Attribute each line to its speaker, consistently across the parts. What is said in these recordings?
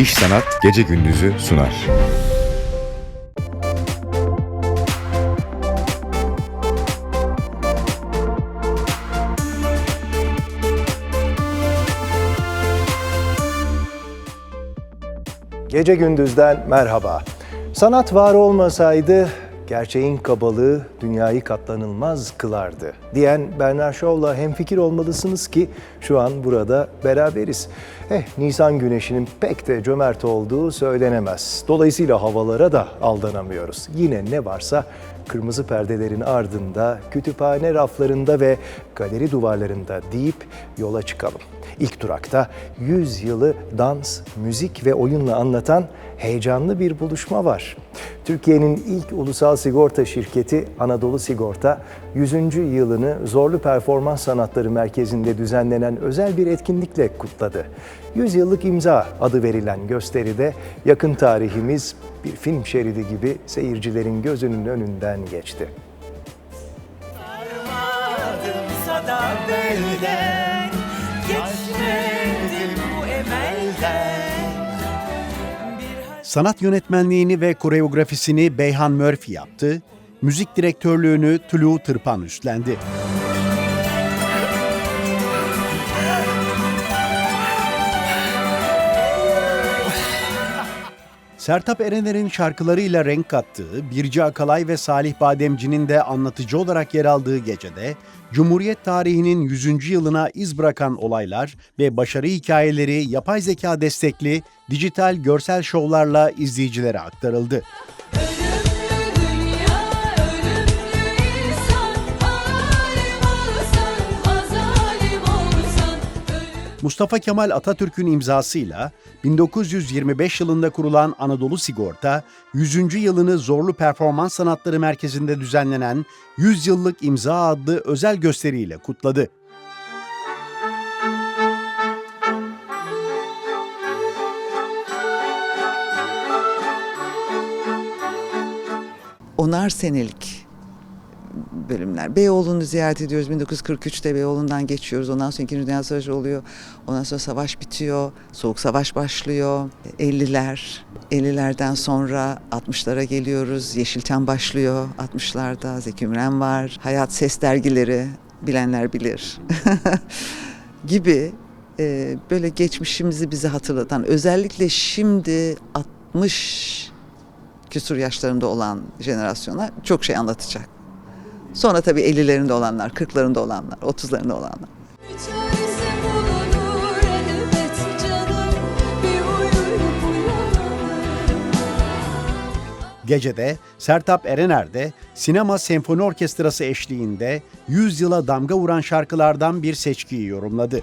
Speaker 1: İş Sanat Gece Gündüz'ü sunar.
Speaker 2: Gece gündüzden merhaba. Sanat var olmasaydı gerçeğin kabalığı dünyayı katlanılmaz kılardı diyen Bernard Shaw'la hemfikir olmalısınız ki şu an burada beraberiz. Eh Nisan güneşinin pek de cömert olduğu söylenemez. Dolayısıyla havalara da aldanamıyoruz. Yine ne varsa kırmızı perdelerin ardında, kütüphane raflarında ve galeri duvarlarında deyip yola çıkalım. İlk durakta 100 yılı dans, müzik ve oyunla anlatan heyecanlı bir buluşma var. Türkiye'nin ilk ulusal sigorta şirketi Anadolu Sigorta 100. yılını Zorlu Performans Sanatları Merkezi'nde düzenlenen özel bir etkinlikle kutladı. 100 yıllık imza adı verilen gösteride yakın tarihimiz bir film şeridi gibi seyircilerin gözünün önünden geçti.
Speaker 3: Sanat yönetmenliğini ve koreografisini Beyhan Murphy yaptı, müzik direktörlüğünü Tulu Tırpan üstlendi. Sertap Erener'in şarkılarıyla renk kattığı, Birci Akalay ve Salih Bademci'nin de anlatıcı olarak yer aldığı gecede, Cumhuriyet tarihinin 100. yılına iz bırakan olaylar ve başarı hikayeleri yapay zeka destekli dijital görsel şovlarla izleyicilere aktarıldı. Mustafa Kemal Atatürk'ün imzasıyla 1925 yılında kurulan Anadolu Sigorta, 100. yılını Zorlu Performans Sanatları Merkezi'nde düzenlenen 100 yıllık imza adlı özel gösteriyle kutladı.
Speaker 4: onar senelik bölümler. Beyoğlu'nu ziyaret ediyoruz. 1943'te Beyoğlu'ndan geçiyoruz. Ondan sonra İkinci Dünya Savaşı oluyor. Ondan sonra savaş bitiyor. Soğuk Savaş başlıyor. 50'ler. 50'lerden sonra 60'lara geliyoruz. Yeşilçam başlıyor 60'larda. Zeki Müren var. Hayat Ses dergileri bilenler bilir. gibi e, böyle geçmişimizi bize hatırlatan özellikle şimdi 60 küsur yaşlarında olan jenerasyona çok şey anlatacak. Sonra tabii 50'lerinde olanlar, 40'larında olanlar, 30'larında olanlar.
Speaker 3: Gecede Sertap Erener de Sinema Senfoni Orkestrası eşliğinde 100 yıla damga vuran şarkılardan bir seçkiyi yorumladı.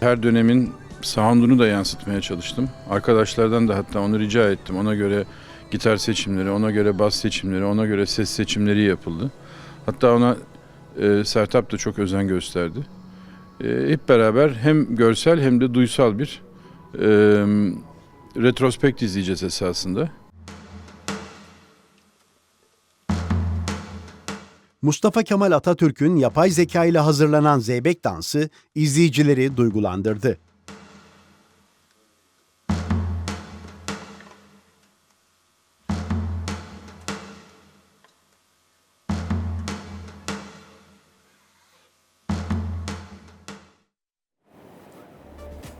Speaker 5: Her dönemin sound'unu da yansıtmaya çalıştım. Arkadaşlardan da hatta onu rica ettim. Ona göre gitar seçimleri, ona göre bas seçimleri, ona göre ses seçimleri yapıldı. Hatta ona e, Sertap da çok özen gösterdi. E, hep beraber hem görsel hem de duysal bir e, retrospekt izleyeceğiz esasında.
Speaker 3: Mustafa Kemal Atatürk'ün yapay zeka ile hazırlanan Zeybek dansı izleyicileri duygulandırdı.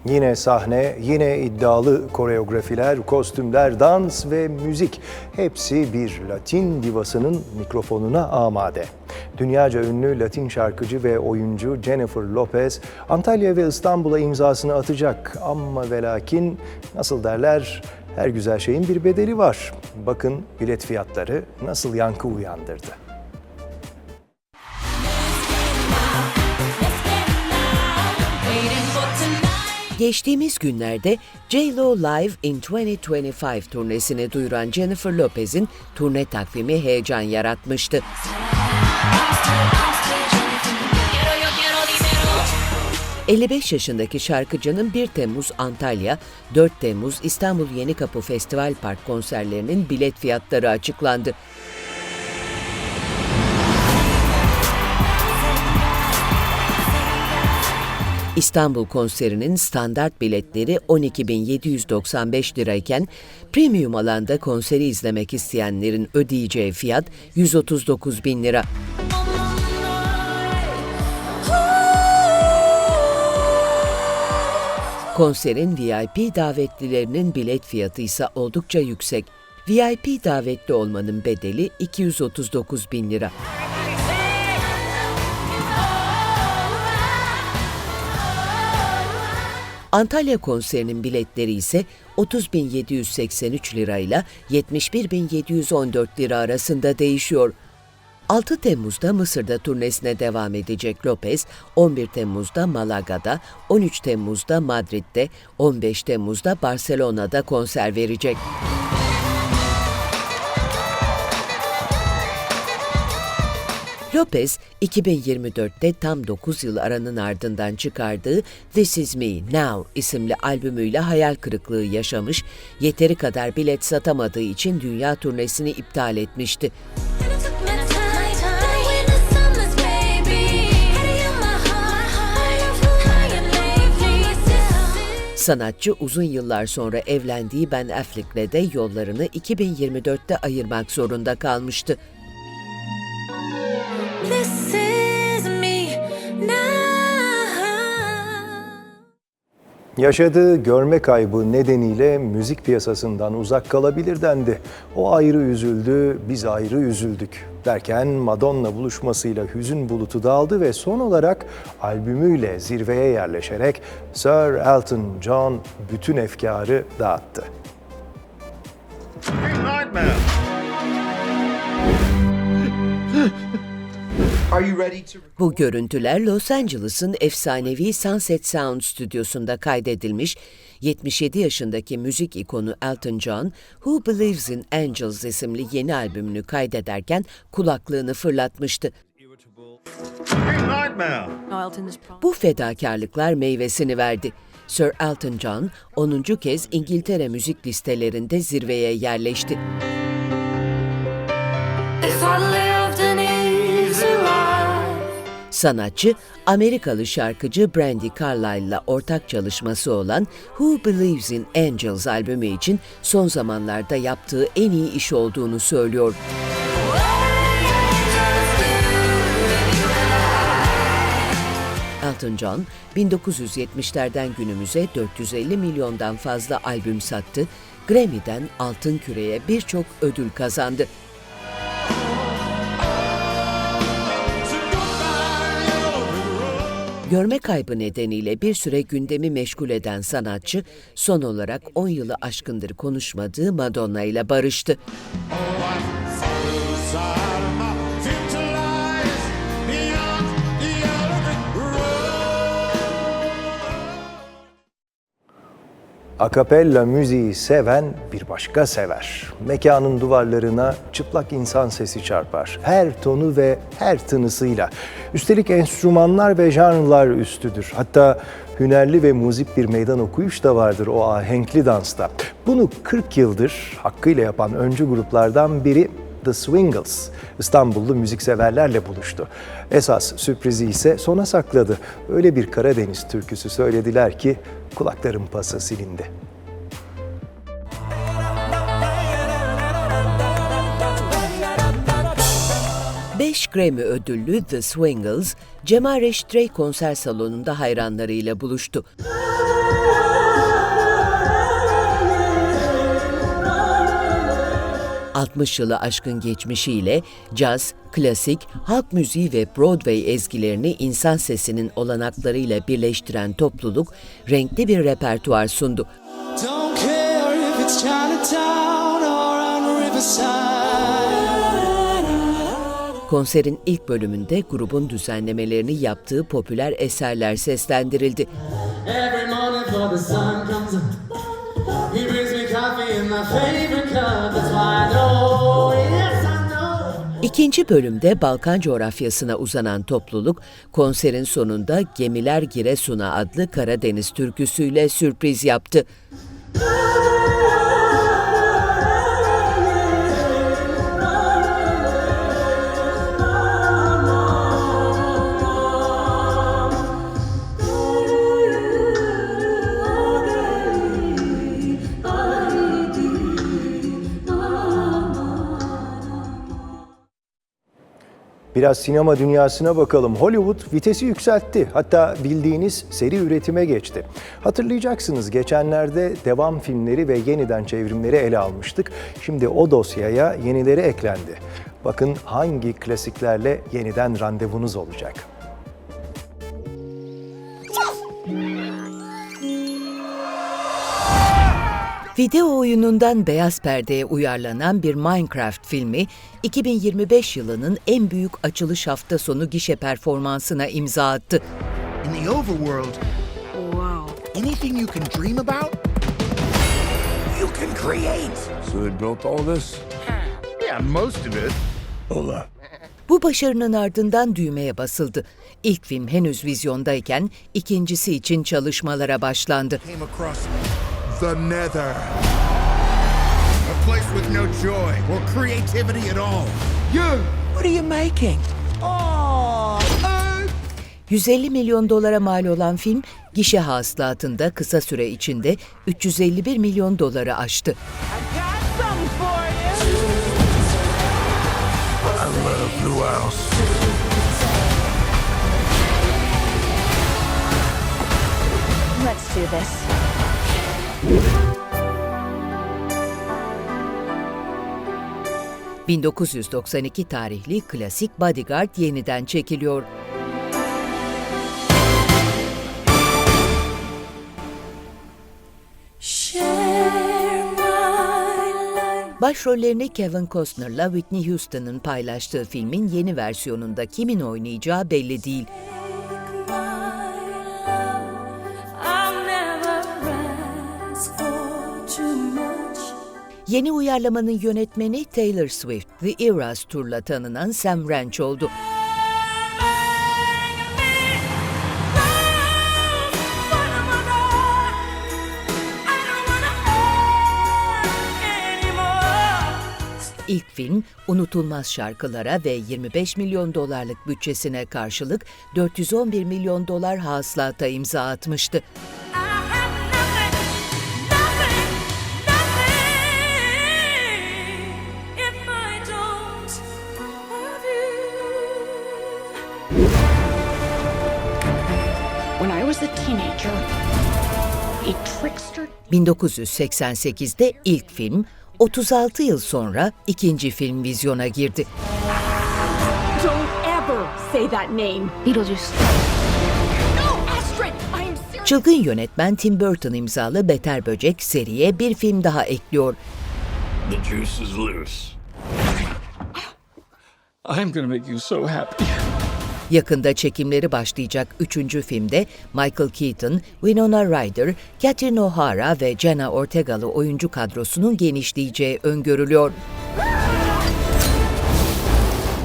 Speaker 2: Yine sahne, yine iddialı koreografiler, kostümler, dans ve müzik. Hepsi bir Latin divasının mikrofonuna amade. Dünyaca ünlü Latin şarkıcı ve oyuncu Jennifer Lopez, Antalya ve İstanbul'a imzasını atacak. Ama ve lakin nasıl derler, her güzel şeyin bir bedeli var. Bakın bilet fiyatları nasıl yankı uyandırdı.
Speaker 6: Geçtiğimiz günlerde J-Lo Live in 2025 turnesini duyuran Jennifer Lopez'in turne takvimi heyecan yaratmıştı. ...55 yaşındaki şarkıcının 1 Temmuz Antalya, 4 Temmuz İstanbul Yenikapı Festival Park konserlerinin bilet fiyatları açıklandı. İstanbul konserinin standart biletleri 12.795 lirayken premium alanda konseri izlemek isteyenlerin ödeyeceği fiyat 139 bin lira. Konserin VIP davetlilerinin bilet fiyatı ise oldukça yüksek. VIP davetli olmanın bedeli 239 bin lira. Antalya konserinin biletleri ise 30.783 lira ile 71.714 lira arasında değişiyor. 6 Temmuz'da Mısır'da turnesine devam edecek Lopez, 11 Temmuz'da Malaga'da, 13 Temmuz'da Madrid'de, 15 Temmuz'da Barcelona'da konser verecek. Lopez, 2024'te tam 9 yıl aranın ardından çıkardığı This Is Me Now isimli albümüyle hayal kırıklığı yaşamış, yeteri kadar bilet satamadığı için dünya turnesini iptal etmişti. Sanatçı uzun yıllar sonra evlendiği Ben Affleck'le de yollarını 2024'te ayırmak zorunda kalmıştı.
Speaker 2: Yaşadığı görme kaybı nedeniyle müzik piyasasından uzak kalabilir dendi. O ayrı üzüldü, biz ayrı üzüldük. Derken Madonna buluşmasıyla hüzün bulutu dağıldı ve son olarak albümüyle zirveye yerleşerek Sir Elton John bütün efkarı dağıttı.
Speaker 6: Bu görüntüler Los Angeles'ın efsanevi Sunset Sound stüdyosunda kaydedilmiş. 77 yaşındaki müzik ikonu Elton John, Who Believes in Angels isimli yeni albümünü kaydederken kulaklığını fırlatmıştı. Bu fedakarlıklar meyvesini verdi. Sir Elton John 10. kez İngiltere müzik listelerinde zirveye yerleşti. Sanatçı, Amerikalı şarkıcı Brandy Carlisle'la ortak çalışması olan Who Believes in Angels albümü için son zamanlarda yaptığı en iyi iş olduğunu söylüyor. Elton John, 1970'lerden günümüze 450 milyondan fazla albüm sattı, Grammy'den Altın Küre'ye birçok ödül kazandı. Görme kaybı nedeniyle bir süre gündemi meşgul eden sanatçı, son olarak 10 yılı aşkındır konuşmadığı Madonna ile barıştı.
Speaker 2: Akapella müziği seven bir başka sever. Mekanın duvarlarına çıplak insan sesi çarpar. Her tonu ve her tınısıyla. Üstelik enstrümanlar ve janrlar üstüdür. Hatta hünerli ve muzip bir meydan okuyuş da vardır o ahenkli dansta. Bunu 40 yıldır hakkıyla yapan öncü gruplardan biri The Swingles. İstanbullu müzikseverlerle buluştu. Esas sürprizi ise sona sakladı. Öyle bir Karadeniz türküsü söylediler ki kulakların pası silindi.
Speaker 6: Beş Grammy ödüllü The Swingles, Cemal Reşit konser salonunda hayranlarıyla buluştu. ...60 yılı aşkın geçmişiyle caz, klasik, halk müziği ve Broadway ezgilerini insan sesinin olanaklarıyla birleştiren topluluk renkli bir repertuar sundu. Konserin ilk bölümünde grubun düzenlemelerini yaptığı popüler eserler seslendirildi.
Speaker 7: Every morning before the sun comes up, he brings me coffee in my favorite cup.
Speaker 6: İkinci bölümde Balkan coğrafyasına uzanan topluluk, konserin sonunda Gemiler Giresun'a adlı Karadeniz türküsüyle sürpriz yaptı.
Speaker 2: Biraz sinema dünyasına bakalım. Hollywood vitesi yükseltti. Hatta bildiğiniz seri üretime geçti. Hatırlayacaksınız geçenlerde devam filmleri ve yeniden çevrimleri ele almıştık. Şimdi o dosyaya yenileri eklendi. Bakın hangi klasiklerle yeniden randevunuz olacak.
Speaker 8: Video oyunundan beyaz perdeye uyarlanan bir Minecraft filmi 2025 yılının en büyük açılış hafta sonu gişe performansına imza attı.
Speaker 9: In the overworld, wow. Anything you can dream about, you can create.
Speaker 1: So they built all this?
Speaker 9: Yeah, most of it.
Speaker 1: Hold up.
Speaker 8: Bu başarının ardından düğmeye basıldı. İlk film henüz vizyondayken ikincisi için çalışmalara başlandı.
Speaker 9: Came across the Nether. A place with no joy or creativity at all. You, what are you making? Oh, Earth.
Speaker 8: 150 milyon dolara mal olan film gişe hasılatında kısa süre içinde 351 milyon doları aştı.
Speaker 10: Let's do this.
Speaker 8: ...1992 tarihli klasik Bodyguard yeniden çekiliyor. Başrollerini Kevin Costner'la Whitney Houston'ın paylaştığı filmin yeni versiyonunda kimin oynayacağı belli değil. Yeni uyarlamanın yönetmeni Taylor Swift, The Eras Tour'la tanınan Sam Ranch oldu. İlk film unutulmaz şarkılara ve 25 milyon dolarlık bütçesine karşılık 411 milyon dolar hasılata imza atmıştı. 1988'de ilk film, 36 yıl sonra ikinci film vizyona girdi.
Speaker 11: don't ever say that name. Beetlejuice. No, Astrid, I am serious.
Speaker 8: Çılgın yönetmen Tim Burton imzalı Beter Böcek seriye bir film daha ekliyor.
Speaker 1: The juice is loose.
Speaker 12: I'm gonna make you so happy.
Speaker 8: Yakında çekimleri başlayacak üçüncü filmde Michael Keaton, Winona Ryder, Catherine O'Hara ve Jenna Ortega'lı oyuncu kadrosunun genişleyeceği öngörülüyor.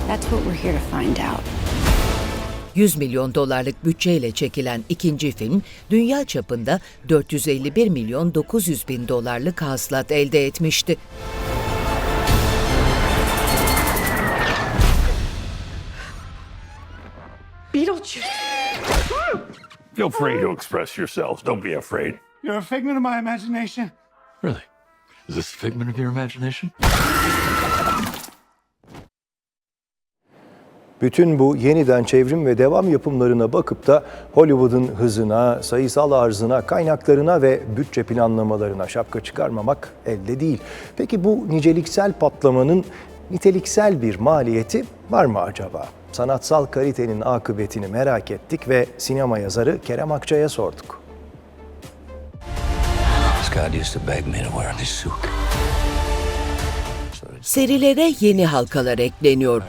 Speaker 11: That's what we're here to find out.
Speaker 8: 100 milyon dolarlık bütçeyle çekilen ikinci film, dünya çapında 451 milyon 900 bin dolarlık hasılat elde etmişti.
Speaker 11: Beetlejuice.
Speaker 1: Feel free to express yourselves. Don't be afraid.
Speaker 12: You're a figment of my imagination.
Speaker 1: Really? Is this a figment of your imagination?
Speaker 2: Bütün bu yeniden çevrim ve devam yapımlarına bakıp da Hollywood'un hızına, sayısal arzına, kaynaklarına ve bütçe planlamalarına şapka çıkarmamak elde değil. Peki bu niceliksel patlamanın niteliksel bir maliyeti var mı acaba? Sanatsal kalitenin akıbetini merak ettik ve sinema yazarı Kerem Akçay'a sorduk.
Speaker 8: Serilere yeni halkalar ekleniyor.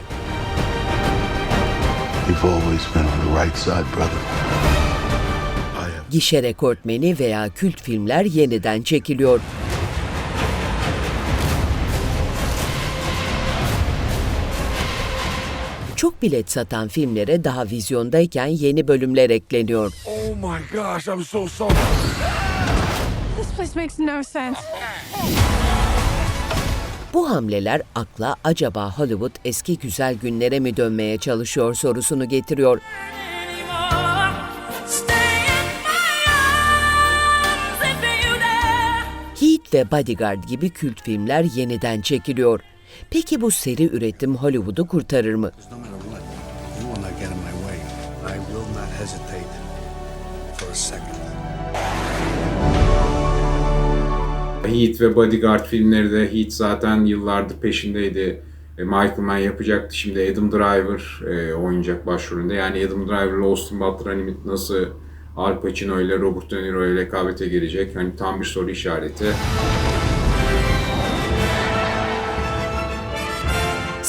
Speaker 8: Gişe rekortmeni veya kült filmler yeniden çekiliyor. Çok bilet satan filmlere daha vizyondayken yeni bölümler ekleniyor.
Speaker 1: Oh my gosh, I'm so sorry.
Speaker 11: This place makes no sense.
Speaker 8: Bu hamleler akla acaba Hollywood eski güzel günlere mi dönmeye çalışıyor sorusunu getiriyor. Heat ve Bodyguard gibi kült filmler yeniden çekiliyor. Peki bu seri üretim Hollywood'u kurtarır mı?
Speaker 13: Heat ve Bodyguard filmleri de Heat zaten yıllardır peşindeydi. E, Michael Mann yapacaktı. Şimdi Adam Driver e, oynayacak başrolünde. Yani Adam Driver'la Austin Butler hani nasıl Al Pacino ile Robert De Niro ile rekabete girecek. Hani tam bir soru işareti.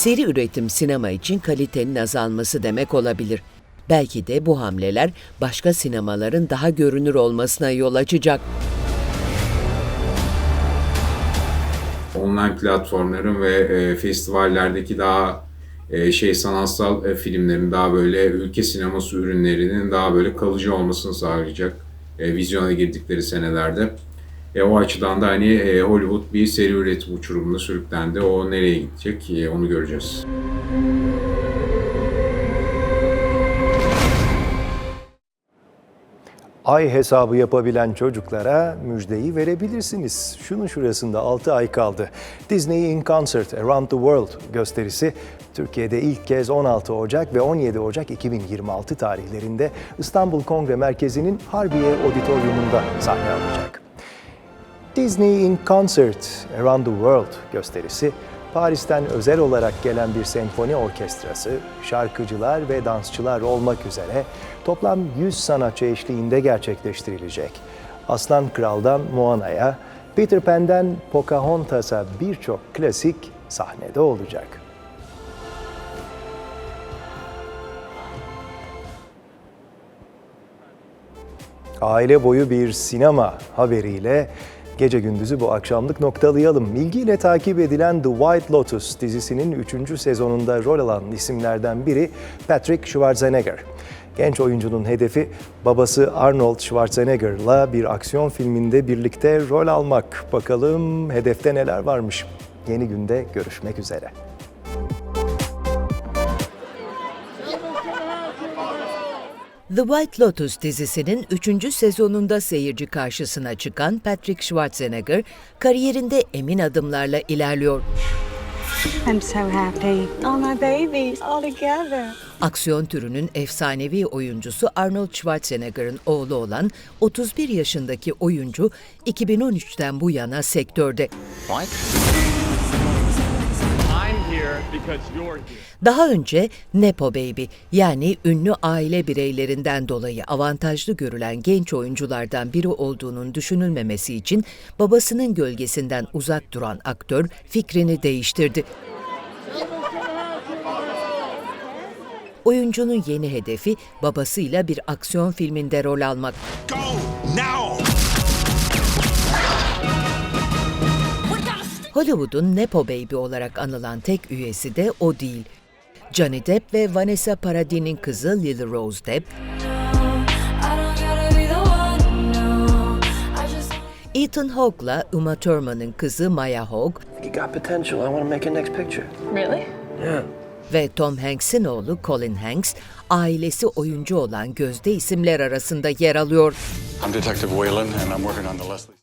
Speaker 8: Seri üretim sinema için kalitenin azalması demek olabilir. Belki de bu hamleler başka sinemaların daha görünür olmasına yol açacak.
Speaker 13: Online platformların ve e, festivallerdeki daha e, şey sanatsal e, filmlerin daha böyle ülke sineması ürünlerinin daha böyle kalıcı olmasını sağlayacak e, vizyona girdikleri senelerde. E, o açıdan da hani e, Hollywood bir seri üretim uçurumuna sürüklendi. O nereye gidecek e, onu göreceğiz.
Speaker 2: Ay hesabı yapabilen çocuklara müjdeyi verebilirsiniz. Şunun şurasında 6 ay kaldı. Disney in Concert Around the World gösterisi Türkiye'de ilk kez 16 Ocak ve 17 Ocak 2026 tarihlerinde İstanbul Kongre Merkezi'nin Harbiye Auditorium'unda sahne alacak. Disney in Concert Around the World gösterisi Paris'ten özel olarak gelen bir senfoni orkestrası, şarkıcılar ve dansçılar olmak üzere toplam 100 sanatçı eşliğinde gerçekleştirilecek. Aslan Kral'dan Moana'ya, Peter Pan'den Pocahontas'a birçok klasik sahnede olacak. Aile boyu bir sinema haberiyle gece gündüzü bu akşamlık noktalayalım. İlgiyle takip edilen The White Lotus dizisinin 3. sezonunda rol alan isimlerden biri Patrick Schwarzenegger. Genç oyuncunun hedefi babası Arnold Schwarzenegger'la bir aksiyon filminde birlikte rol almak. Bakalım hedefte neler varmış. Yeni günde görüşmek üzere.
Speaker 8: The White Lotus dizisinin 3. sezonunda seyirci karşısına çıkan Patrick Schwarzenegger kariyerinde emin adımlarla ilerliyor.
Speaker 10: I'm so happy. All my babies all together.
Speaker 8: Aksiyon türünün efsanevi oyuncusu Arnold Schwarzenegger'ın oğlu olan 31 yaşındaki oyuncu 2013'ten bu yana sektörde. Daha önce Nepo Baby yani ünlü aile bireylerinden dolayı avantajlı görülen genç oyunculardan biri olduğunun düşünülmemesi için babasının gölgesinden uzak duran aktör fikrini değiştirdi. Oyuncunun yeni hedefi babasıyla bir aksiyon filminde rol almak.
Speaker 9: Go now!
Speaker 8: Hollywood'un Nepo Baby olarak anılan tek üyesi de o değil. Johnny Depp ve Vanessa Paradis'in kızı Lily Rose Depp, Ethan Hawke'la Uma Thurman'ın kızı Maya Hawke.
Speaker 10: Really?
Speaker 14: Yeah.
Speaker 8: ve Tom Hanks'in oğlu Colin Hanks, ailesi oyuncu olan gözde isimler arasında yer alıyor.
Speaker 14: I'm Detective Whalen, and I'm working on the Leslie.